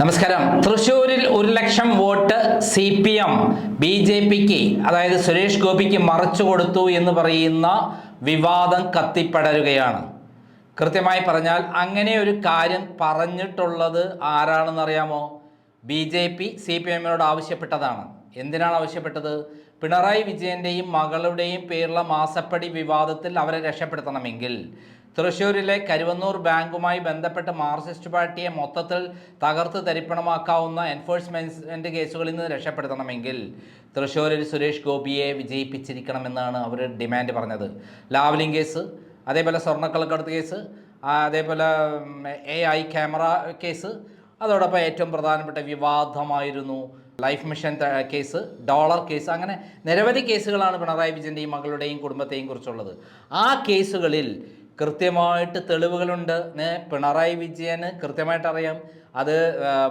നമസ്കാരം. തൃശ്ശൂരിൽ ഒരു lakh vote C P M B J പിക്ക് അതായത് സുരേഷ് ഗോപിക്ക് മറച്ചു കൊടുത്തു എന്ന് പറയുന്ന വിവാദം കത്തിപ്പടരുകയാണ്. കൃത്യമായി പറഞ്ഞാൽ അങ്ങനെ ഒരു കാര്യം പറഞ്ഞിട്ടുള്ളത് ആരാണെന്നറിയാമോ? B J P C P എമ്മിനോട് ആവശ്യപ്പെട്ടതാണ്. എന്തിനാണ് ആവശ്യപ്പെട്ടത്? പിണറായി വിജയന്റെയും മകളുടെയും പേരുള്ള മാസപ്പടി വിവാദത്തിൽ അവരെ രക്ഷപ്പെടുത്തണമെങ്കിൽ തൃശ്ശൂരിലെ കരുവന്നൂർ ബാങ്കുമായി ബന്ധപ്പെട്ട് മാർക്സിസ്റ്റ് പാർട്ടിയെ മൊത്തത്തിൽ തകർത്ത് തരിപ്പണമാക്കാവുന്ന എൻഫോഴ്സ്മെന്റ് കേസുകളിൽ നിന്ന് രക്ഷപ്പെടുത്തണമെങ്കിൽ തൃശ്ശൂരിൽ സുരേഷ് ഗോപിയെ വിജയിപ്പിച്ചിരിക്കണമെന്നാണ് അവർ ഡിമാൻഡ് പറഞ്ഞത്. ലാവ്ലിംഗ് കേസ് അതേപോലെ സ്വർണക്കള്ളക്കടത്ത് കേസ് അതേപോലെ എ ഐ ക്യാമറ കേസ് അതോടൊപ്പം ഏറ്റവും പ്രധാനപ്പെട്ട വിവാദമായിരുന്നു life mission case dollar case അങ്ങനെ നിരവധി കേസുകളാണ് പിണറായി വിജയന്റെയും മകളുടെയും കുടുംബത്തെയും കുറിച്ചുള്ളത്. ആ കേസുകളിൽ കൃത്യമായിട്ട് തെളിവുകളുണ്ട്. പിണറായി വിജയന് കൃത്യമായിട്ട് അറിയാം അത്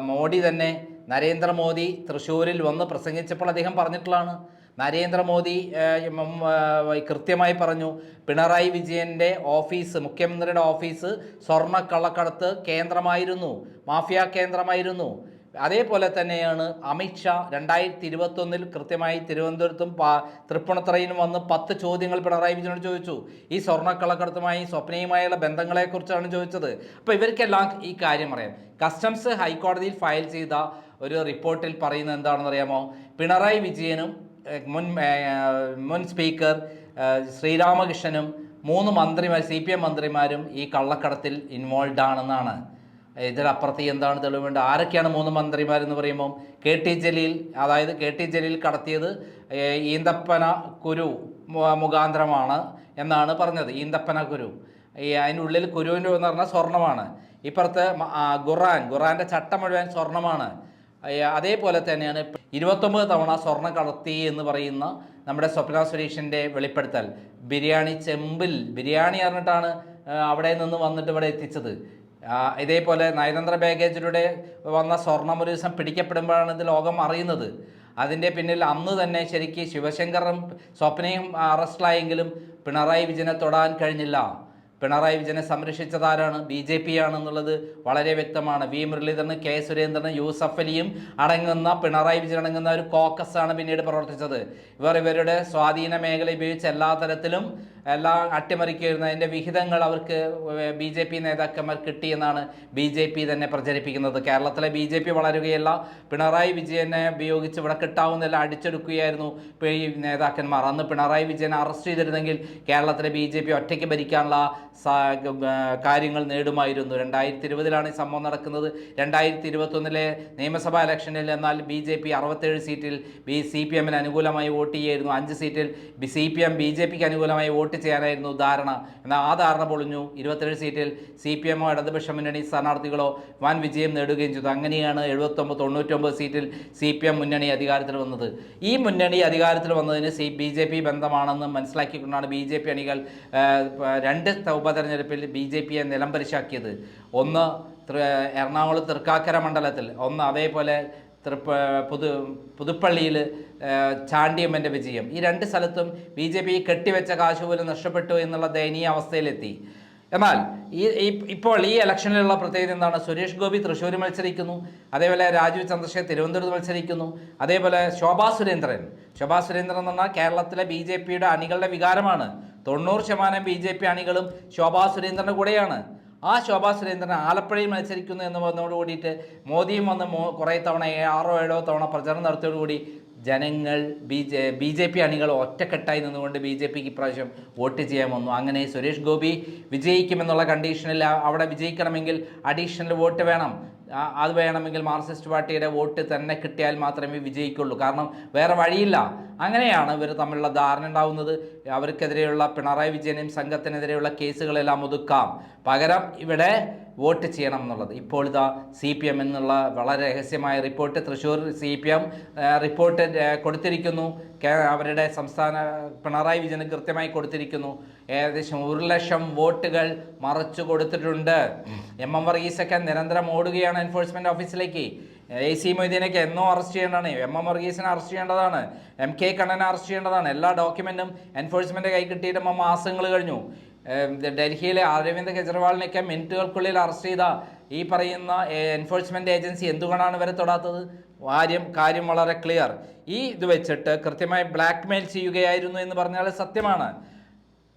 മോഡി തന്നെ നരേന്ദ്രമോദി തൃശ്ശൂരിൽ വന്ന് പ്രസംഗിച്ചപ്പോൾ അദ്ദേഹം പറഞ്ഞിട്ടുള്ളതാണ്. നരേന്ദ്രമോദി കൃത്യമായി പറഞ്ഞു. പിണറായി വിജയന്റെ ഓഫീസ് മുഖ്യമന്ത്രിയുടെ ഓഫീസ് സ്വർണക്കള്ളക്കടത്ത് കേന്ദ്രമായിരുന്നു. മാഫിയ കേന്ദ്രമായിരുന്നു. അതേപോലെ തന്നെയാണ് അമിത്ഷാ രണ്ടായിരത്തി ഇരുപത്തൊന്നിൽ കൃത്യമായി തിരുവനന്തപുരത്തും തൃപ്പൂണിത്തറയിലും വന്ന് പത്ത് ചോദ്യങ്ങൾ പിണറായി വിജയനോട് ചോദിച്ചു. ഈ സ്വർണക്കളക്കടത്തുമായി സ്വപ്നയുമായുള്ള ബന്ധങ്ങളെക്കുറിച്ചാണ് ചോദിച്ചത്. അപ്പോൾ ഇവർക്കെല്ലാം ഈ കാര്യം അറിയാം. കസ്റ്റംസ് ഹൈക്കോടതിയിൽ ഫയൽ ചെയ്ത ഒരു റിപ്പോർട്ടിൽ പറയുന്നത് എന്താണെന്ന് അറിയാമോ? പിണറായി വിജയനും മുൻ മുൻ സ്പീക്കർ ശ്രീരാമകൃഷ്ണനും മൂന്ന് മന്ത്രിമാർ സി പി എം മന്ത്രിമാരും ഈ കള്ളക്കടത്തിൽ ഇൻവോൾവ് ആണെന്നാണ്. ഇതിലപ്പുറത്ത് എന്താണ് തെളിവുണ്ട്? ആരൊക്കെയാണ് മൂന്ന് മന്ത്രിമാരെന്ന് പറയുമ്പം കെ ടി ജലീൽ അതായത് കെ ടി ജലീൽ കടത്തിയത് ഈന്തപ്പന കുരു മുഖാന്തരമാണ് എന്നാണ് പറഞ്ഞത്. ഈന്തപ്പന കുരു. ഈ അതിനുള്ളിൽ കുരുവിന്റെ എന്ന് പറഞ്ഞാൽ സ്വർണമാണ് ഇപ്പുറത്ത് ഖുറാൻ ഖുറാന്റെ ചട്ടം മുഴുവൻ സ്വർണമാണ് അതേപോലെ തന്നെയാണ് ഇരുപത്തൊമ്പത് തവണ സ്വർണം കടത്തി എന്ന് പറയുന്ന നമ്മുടെ സ്വപ്ന സുരേഷിന്റെ വെളിപ്പെടുത്തൽ. ബിരിയാണി ചെമ്പിൽ ബിരിയാണി പറഞ്ഞിട്ടാണ് അവിടെ നിന്ന് വന്നിട്ട് ഇവിടെ എത്തിച്ചത്. ഇതേപോലെ നയതന്ത്ര ബാഗേജിലൂടെ വന്ന സ്വർണം ഒരു ദിവസം പിടിക്കപ്പെടുമ്പോഴാണ് ഇത് ലോകം അറിയുന്നത്. അതിന്റെ പിന്നിൽ അന്ന് തന്നെ ശരിക്ക് ശിവശങ്കറും സ്വപ്നയും അറസ്റ്റിലായെങ്കിലും പിണറായി വിജയനെ തൊടാൻ കഴിഞ്ഞില്ല. പിണറായി വിജയനെ സംരക്ഷിച്ചതാരാണ്? ബി ജെ പി ആണെന്നുള്ളത് വളരെ വ്യക്തമാണ്. വി മുരളീധരൻ കെ സുരേന്ദ്രൻ യൂസഫ് അലിയും അടങ്ങുന്ന പിണറായി വിജയൻ അടങ്ങുന്ന ഒരു കോക്കസ് ആണ് പിന്നീട് പ്രവർത്തിച്ചത്. ഇവർ ഇവരുടെ സ്വാധീന മേഖല ഉപയോഗിച്ച് എല്ലാ തരത്തിലും എല്ലാം അട്ടിമറിക്കുകയായിരുന്നു അതിന്റെ വിഹിതങ്ങൾ അവർക്ക് ബി ജെ പി നേതാക്കന്മാർ കിട്ടിയെന്നാണ് ബി ജെ പി തന്നെ പ്രചരിപ്പിക്കുന്നത്. കേരളത്തിലെ ബി ജെ പി വളരുകയല്ല പിണറായി വിജയനെ ഉപയോഗിച്ച് ഇവിടെ കിട്ടാവുന്നതെല്ലാം അടിച്ചെടുക്കുകയായിരുന്നു നേതാക്കന്മാർ. അന്ന് പിണറായി വിജയനെ അറസ്റ്റ് ചെയ്തിരുന്നെങ്കിൽ കേരളത്തിലെ ബി ജെ പി ഒറ്റയ്ക്ക് ഭരിക്കാനുള്ള കാര്യങ്ങൾ നേടുമായിരുന്നു. രണ്ടായിരത്തി ഇരുപതിലാണ് ഈ സംഭവം നടക്കുന്നത്. രണ്ടായിരത്തി ഇരുപത്തൊന്നിലെ നിയമസഭാ ഇലക്ഷനിൽ എന്നാൽ ബി ജെ പി അറുപത്തേഴ് സീറ്റിൽ ബി സി പി എമ്മിന് അനുകൂലമായി വോട്ട് ചെയ്യായിരുന്നു. അഞ്ച് സീറ്റിൽ B C P M B J പിക്ക് അനുകൂലമായി വോട്ട് ചെയ്യാനായിരുന്നു ധാരണ. എന്നാൽ ആ ധാരണ പൊളിഞ്ഞു. ഇരുപത്തേഴ് സീറ്റിൽ സി പി എമ്മോ ഇടതുപക്ഷ മുന്നണി സ്ഥാനാർത്ഥികളോ വൻ വിജയം നേടുകയും ചെയ്തു. അങ്ങനെയാണ് എഴുപത്തൊമ്പത് തൊണ്ണൂറ്റൊമ്പത് സീറ്റിൽ സി പി എം മുന്നണി അധികാരത്തിൽ വന്നത്. ഈ മുന്നണി അധികാരത്തിൽ വന്നതിന് സി ബി ജെ പി ബന്ധമാണെന്ന് മനസ്സിലാക്കിക്കൊണ്ടാണ് ബി ജെ പി അണികൾ രണ്ട് ഉപതെരഞ്ഞെടുപ്പിൽ ബി ജെ പിയെ നിലംപരിശാക്കിയത്. ഒന്ന് തൃ- എറണാകുളം തൃക്കാക്കര മണ്ഡലത്തിൽ ഒന്ന് അതേപോലെ പുതു പുതുപ്പള്ളിയിൽ ചാണ്ടിയമ്മന്റെ വിജയം. ഈ രണ്ട് സ്ഥലത്തും ബി ജെ പി കെട്ടിവെച്ച കാശ് പോലും നഷ്ടപ്പെട്ടു എന്നുള്ള ദയനീയ അവസ്ഥയിലെത്തി. എന്നാൽ ഈ- ഇപ്പോൾ ഈ ഇലക്ഷനിലുള്ള പ്രത്യേകത എന്താണ്? സുരേഷ് ഗോപി തൃശ്ശൂർ മത്സരിക്കുന്നു അതേപോലെ രാജീവ് ചന്ദ്രശേഖർ തിരുവനന്തപുരത്ത് മത്സരിക്കുന്നു അതേപോലെ ശോഭാ സുരേന്ദ്രൻ. ശോഭാ സുരേന്ദ്രൻ എന്ന് പറഞ്ഞാൽ കേരളത്തിലെ ബി ജെ പിയുടെ അണികളുടെ വികാരമാണ്. തൊണ്ണൂറ് ശതമാനം ബി ജെ പി അണികളും ശോഭാ സുരേന്ദ്രന്റെ കൂടെയാണ്. ആ ശോഭാ സുരേന്ദ്രൻ ആലപ്പുഴയിൽ മത്സരിക്കുന്നു എന്ന് പറഞ്ഞതോട് കൂടിയിട്ട് മോദിയും വന്ന് മോ കുറേ തവണ ആറോ ഏഴോ തവണ പ്രചരണം നടത്തിയോടുകൂടി ജനങ്ങൾ B J B J P അണികൾ ഒറ്റക്കെട്ടായി നിന്നുകൊണ്ട് ബി ജെ പിക്ക് ഇപ്രാവശ്യം വോട്ട് ചെയ്യാൻ വന്നു. അങ്ങനെ സുരേഷ് ഗോപി വിജയിക്കുമെന്നുള്ള കണ്ടീഷനിൽ അവിടെ വിജയിക്കണമെങ്കിൽ അഡീഷണൽ വോട്ട് വേണം. അത് വേണമെങ്കിൽ മാർക്സിസ്റ്റ് പാർട്ടിയുടെ വോട്ട് തന്നെ കിട്ടിയാൽ മാത്രമേ വിജയിക്കുള്ളൂ. കാരണം വേറെ വഴിയില്ല. അങ്ങനെയാണ് ഇവർ തമ്മിലുള്ള ധാരണ ഉണ്ടാവുന്നത്. അവർക്കെതിരെയുള്ള പിണറായി വിജയനെയും സംഘത്തിനെതിരെയുള്ള കേസുകളെല്ലാം ഒതുക്കാം. പകരം ഇവിടെ വോട്ട് ചെയ്യണം എന്നുള്ളത്. ഇപ്പോൾ ഇതാ സി പി എം എന്നുള്ള വളരെ രഹസ്യമായ report Thrissur C P M report കൊടുത്തിരിക്കുന്നു. അവരുടെ സംസ്ഥാന പിണറായി വിജയന് കൃത്യമായി കൊടുത്തിരിക്കുന്നു. ഏകദേശം ഒരു ലക്ഷം വോട്ടുകൾ മറച്ചു കൊടുത്തിട്ടുണ്ട്. എം എം വർഗീസൊക്കെ നിരന്തരം ഓടുകയാണ് എൻഫോഴ്സ്മെന്റ് ഓഫീസിലേക്ക് എ സി മൊയ്തീനൊക്കെ എന്നോ അറസ്റ്റ് ചെയ്യേണ്ടതാണ്. എം എം വർഗീസിനെ അറസ്റ്റ് ചെയ്യേണ്ടതാണ്. എം കെ കണ്ണനെ അറസ്റ്റ് ചെയ്യേണ്ടതാണ്. എല്ലാ ഡോക്യുമെന്റും എൻഫോഴ്സ്മെന്റ് കൈ കിട്ടിയിട്ട് മാസങ്ങൾ കഴിഞ്ഞു. ഡൽഹിയിലെ അരവിന്ദ് കെജ്രിവാളിനെയൊക്കെ മിനിറ്റുകൾക്കുള്ളിൽ അറസ്റ്റ് ചെയ്ത ഈ പറയുന്ന എൻഫോഴ്സ്മെന്റ് ഏജൻസി എന്തുകൊണ്ടാണ് ഇവരെ തൊടാത്തത്? കാര്യം കാര്യം വളരെ ക്ലിയർ ഈ ഇത് വെച്ചിട്ട് കൃത്യമായി ബ്ലാക്ക് മെയിൽ ചെയ്യുകയായിരുന്നു എന്ന് പറഞ്ഞാൽ സത്യമാണ്.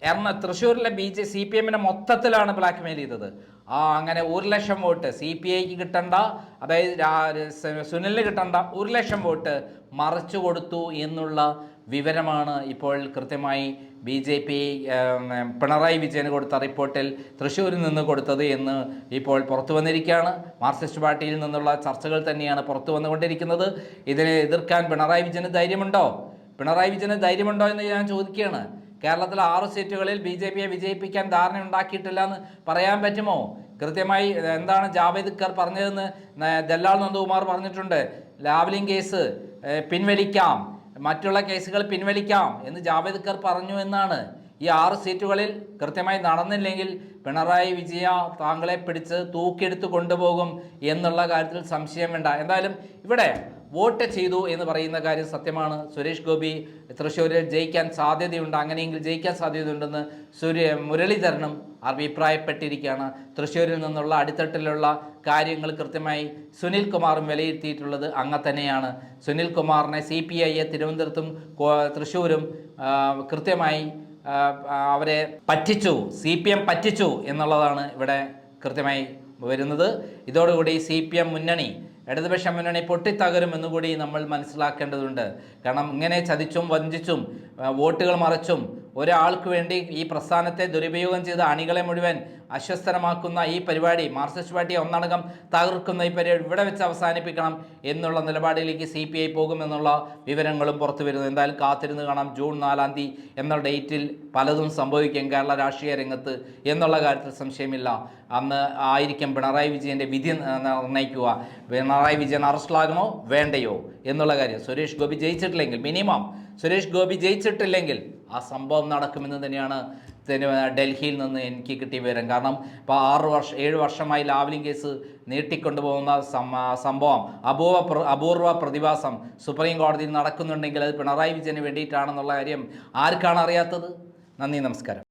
എറണ തൃശ്ശൂരിലെ ബി ജെ സി പി എമ്മിനെ മൊത്തത്തിലാണ് ബ്ലാക്ക് മെയിൽ ചെയ്തത്. ആ അങ്ങനെ ഒരു ലക്ഷം വോട്ട് സി പി ഐക്ക് കിട്ടണ്ട അതായത് സുനിലിന് കിട്ടണ്ട ഒരു ലക്ഷം വോട്ട് മറിച്ചു കൊടുത്തു എന്നുള്ള വിവരമാണ് ഇപ്പോൾ കൃത്യമായി ബി ജെ പി പിണറായി വിജയന് കൊടുത്ത റിപ്പോർട്ടിൽ തൃശ്ശൂരിൽ നിന്ന് കൊടുത്തത് എന്ന് ഇപ്പോൾ പുറത്തു വന്നിരിക്കുകയാണ്. മാർക്സിസ്റ്റ് പാർട്ടിയിൽ നിന്നുള്ള ചർച്ചകൾ തന്നെയാണ് പുറത്തു വന്നുകൊണ്ടിരിക്കുന്നത്. ഇതിനെ എതിർക്കാൻ പിണറായി വിജയന് ധൈര്യമുണ്ടോ? പിണറായി വിജയന് ധൈര്യമുണ്ടോ എന്ന് ഞാൻ ചോദിക്കുകയാണ്. കേരളത്തിലെ ആറ് സീറ്റുകളിൽ ബി ജെ പിയെ വിജയിപ്പിക്കാൻ ധാരണ ഉണ്ടാക്കിയിട്ടില്ല എന്ന് പറയാൻ പറ്റുമോ? കൃത്യമായി എന്താണ് ജാവേദ് ഖർ പറഞ്ഞതെന്ന് ദല്ലാൽ നന്ദകുമാർ പറഞ്ഞിട്ടുണ്ട്. ലാവ്ലിംഗ് കേസ് പിൻവലിക്കാം. മറ്റുള്ള കേസുകൾ പിൻവലിക്കാം എന്ന് ജാവേദ് ഖർ പറഞ്ഞു എന്നാണ്. ഈ ആറ് സീറ്റുകളിൽ കൃത്യമായി നടന്നില്ലെങ്കിൽ പിണറായി വിജയ താങ്കളെ പിടിച്ച് തൂക്കിയെടുത്ത് കൊണ്ടുപോകും എന്നുള്ള കാര്യത്തിൽ സംശയം വേണ്ട. എന്തായാലും ഇവിടെ വോട്ട് ചെയ്തു എന്ന് പറയുന്ന കാര്യം സത്യമാണ്. സുരേഷ് ഗോപി തൃശ്ശൂരിൽ ജയിക്കാൻ സാധ്യതയുണ്ട്. അങ്ങനെയെങ്കിൽ ജയിക്കാൻ സാധ്യതയുണ്ടെന്ന് സുരേ മുരളീധരനും അഭിപ്രായപ്പെട്ടിരിക്കുകയാണ്. തൃശ്ശൂരിൽ നിന്നുള്ള അടിത്തട്ടിലുള്ള കാര്യങ്ങൾ കൃത്യമായി സുനിൽ കുമാറും വിലയിരുത്തിയിട്ടുള്ളത് അങ്ങ തന്നെയാണ്. സുനിൽ കുമാറിനെ സി പി ഐയെ തിരുവനന്തപുരത്തും തൃശ്ശൂരും കൃത്യമായി അവരെ പറ്റിച്ചു സി പി എം പറ്റിച്ചു എന്നുള്ളതാണ് ഇവിടെ കൃത്യമായി വരുന്നത്. ഇതോടുകൂടി സി പി എം മുന്നണി ഇടതുപക്ഷ മുന്നണി പൊട്ടിത്തകരും കൂടി നമ്മൾ മനസ്സിലാക്കേണ്ടതുണ്ട്. കാരണം ഇങ്ങനെ ചതിച്ചും വഞ്ചിച്ചും വോട്ടുകൾ മറച്ചും ഒരാൾക്ക് വേണ്ടി ഈ പ്രസ്ഥാനത്തെ ദുരുപയോഗം ചെയ്ത അണികളെ മുഴുവൻ അസ്വസ്ഥനമാക്കുന്ന ഈ പരിപാടി മാർക്സിസ്റ്റ് പാർട്ടിയെ ഒന്നടങ്കം തകർക്കുന്ന ഈ പരിപാടി ഇവിടെ വെച്ച് അവസാനിപ്പിക്കണം എന്നുള്ള നിലപാടിലേക്ക് സി പി ഐ പോകുമെന്നുള്ള വിവരങ്ങളും പുറത്തു വരുന്നു. എന്തായാലും കാത്തിരുന്ന് കാണാം ജൂൺ നാലാം തീയതി എന്ന ഡേറ്റിൽ പലതും സംഭവിക്കും കേരള രാഷ്ട്രീയ രംഗത്ത് എന്നുള്ള കാര്യത്തിൽ സംശയമില്ല. അന്ന് ആയിരിക്കും പിണറായി വിജയന്റെ വിധി നിർണയിക്കുക. പിണറായി വിജയൻ അറസ്റ്റിലാകണോ വേണ്ടയോ? എന്നുള്ള കാര്യം സുരേഷ് ഗോപി ജയിച്ചിട്ടില്ലെങ്കിൽ മിനിമം സുരേഷ് ഗോപി ജയിച്ചിട്ടില്ലെങ്കിൽ ആ സംഭവം നടക്കുമെന്ന് തന്നെയാണ് തന്നെ ഡൽഹിയിൽ നിന്ന് എനിക്ക് കിട്ടിയ വിവരം. കാരണം ഇപ്പോൾ ആറ് വർഷം ഏഴ് വർഷമായി ലാവ്ലിംഗ് കേസ് നീട്ടിക്കൊണ്ടുപോകുന്ന സംഭവം അപൂർവ അപൂർവ പ്രതിഭാസം സുപ്രീം കോടതിയിൽ നടക്കുന്നുണ്ടെങ്കിൽ അത് പിണറായി വിജയന് വേണ്ടിയിട്ടാണെന്നുള്ള കാര്യം ആർക്കാണ് അറിയാത്തത്? നന്ദി നമസ്കാരം.